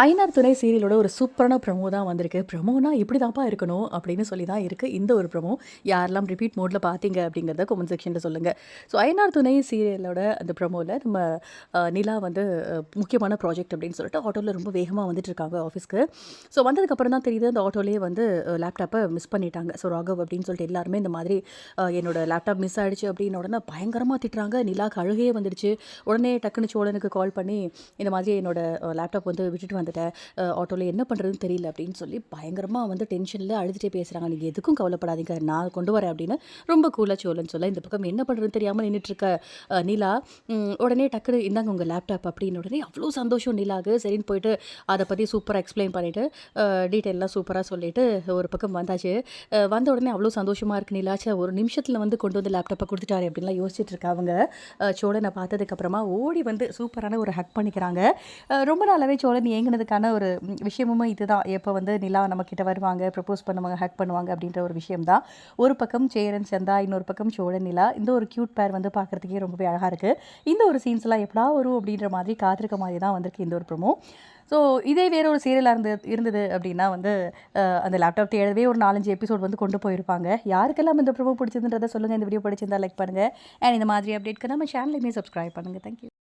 ஐநார் துணை சீரியலோட ஒரு சூப்பரான ப்ரமோ தான் வந்திருக்கு. ப்ரமோனா இப்படி தான்ப்பா இருக்கணும் அப்படின்னு சொல்லி தான் இருக்குது இந்த ஒரு ப்ரமோ யாரெல்லாம் ரிப்பீட் மோடில் பார்த்தீங்க அப்படிங்கிறத கமெண்ட் செக்ஷனில் சொல்லுங்கள் ஸோ ஐநார் துணை சீரியலோட அந்த ப்ரமோவில் நம்ம நிலா வந்து முக்கியமான ப்ராஜெக்ட் அப்படின்னு சொல்லிட்டு ஆட்டோவில் ரொம்ப வேகமாக வந்துட்டு இருக்காங்க ஆஃபீஸ்க்கு ஸோ வந்ததுக்கப்புறம் தான் தெரியுது அந்த ஆட்டோலேயே வந்து லேப்டாப்பை மிஸ் பண்ணிட்டாங்க. ஸோ ராகவ் அப்படின்னு சொல்லிட்டு எல்லாருமே இந்த மாதிரி என்னோடய என்னோட லேப்டாப் மிஸ் ஆகிடுச்சு அப்படின்னு உடனே பயங்கரமாக திட்டுறாங்க. நிலாக்கு அழுகையே வந்துடுச்சு. உடனே டக்குன்னு சோழனுக்கு கால் பண்ணி இந்த மாதிரி என்னோடய லேப்டாப் வந்து விட்டுட்டு வந்துட்டேன் ஆட்டோவில் என்ன பண்ணுறதுன்னு தெரியல அப்படின்னு சொல்லி பயங்கரமாக வந்து டென்ஷனில் அழுதுகிட்டே பேசுகிறாங்க நீங்கள் எதுக்கும் கவலைப்படாதீங்க நான் கொண்டு வரேன் அப்படின்னு ரொம்ப கூலாக சோழன்னு சொல்ல இந்த பக்கம் என்ன பண்ணுறதுன்னு தெரியாமல் நின்றுட்டுருக்க நிலா. உடனே டக்குனு இந்தாங்க உங்கள் லேப்டாப் அப்படின்னு உடனே அவ்வளோ சந்தோஷம் நிலாக்கு சரின்னு போயிட்டு அதை பற்றி சூப்பராக எக்ஸ்பிளைன் பண்ணிவிட்டு டீட்டெயிலெலாம் சூப்பராக சொல்லிட்டு ஒரு பக்கம் வந்தாச்சு. வந்த உடனே அவ்வளோ சந்தோஷமாக இருக்கு நிலாச்சு ஒரு நிமிஷத்தில் வந்து கொண்டு வந்து லேப்டாப்பை கொடுத்துட்டாரு அப்படின்லாம் யோசிச்சுட்டு இருக்காங்க அஹ், சோழனை பார்த்ததுக்கப்புறமா ஓடி வந்து சூப்பரான ஒரு ஹக் பண்ணிக்கிறாங்க. ரொம்ப நாளாவே சோழன் ஏங்கினதுக்கான ஒரு விஷயமும் இதுதான். எப்போ வந்து நிலா நம்ம கிட்ட வருவாங்க ப்ரப்போஸ் பண்ணுவாங்க ஹேக் பண்ணுவாங்க அப்படின்ற ஒரு விஷயம் தான் ஒரு பக்கம் சேரன் சந்தா இன்னொரு பக்கம் சோழன் நிலா. இந்த ஒரு க்யூட் பேர் வந்து பார்க்குறதுக்கே ரொம்பவே அழகாக இருக்குது இந்த ஒரு சீன்ஸ்லாம் எப்படா வரும் அப்படின்ற மாதிரி காத்திருக்க மாதிரி தான் வந்திருக்கு இந்த ஒரு ப்ரொமோ ஸோ இதே வேற ஒரு சீரியலாக இருந்து இருந்தது அப்படின்னா வந்து அந்த லேப்டாப் தேடவே ஒரு நாலஞ்சு எபிசோட் வந்து கொண்டு போயிருப்பாங்க. யாருக்கெல்லாம் இந்த ப்ரொமோ பிடிச்சதுன்றதை சொல்லுங்கள் இந்த வீடியோ பிடிச்சிருந்தா லைக் பண்ணுங்கள் அண்ட் இந்த மாதிரி அப்டேட்க்கு நம்ம சேனலையுமே சப்ஸ்கிரைப் பண்ணுங்கள் தேங்க்யூ